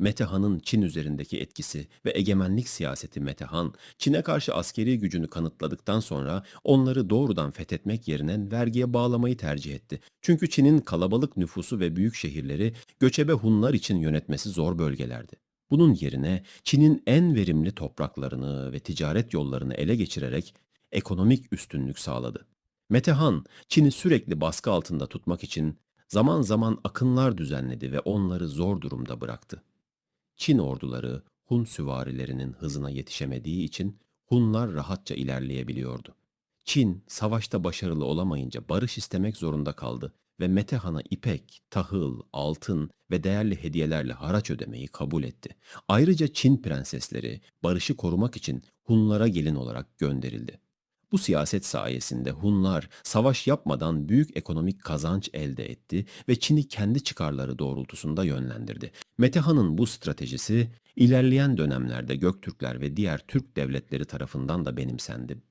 Metehan'ın Çin üzerindeki etkisi ve egemenlik siyaseti Metehan, Çin'e karşı askeri gücünü kanıtladıktan sonra onları doğrudan fethetmek yerine vergiye bağlamayı tercih etti. Çünkü Çin'in kalabalık nüfusu ve büyük şehirleri göçebe Hunlar için yönetmesi zor bölgelerdi. Bunun yerine Çin'in en verimli topraklarını ve ticaret yollarını ele geçirerek ekonomik üstünlük sağladı. Metehan, Çin'i sürekli baskı altında tutmak için zaman zaman akınlar düzenledi ve onları zor durumda bıraktı. Çin orduları Hun süvarilerinin hızına yetişemediği için Hunlar rahatça ilerleyebiliyordu. Çin savaşta başarılı olamayınca barış istemek zorunda kaldı ve Metehan'a ipek, tahıl, altın ve değerli hediyelerle haraç ödemeyi kabul etti. Ayrıca Çin prensesleri barışı korumak için Hunlara gelin olarak gönderildi. Bu siyaset sayesinde Hunlar savaş yapmadan büyük ekonomik kazanç elde etti ve Çin'i kendi çıkarları doğrultusunda yönlendirdi. Metehan'ın bu stratejisi ilerleyen dönemlerde Göktürkler ve diğer Türk devletleri tarafından da benimsendi.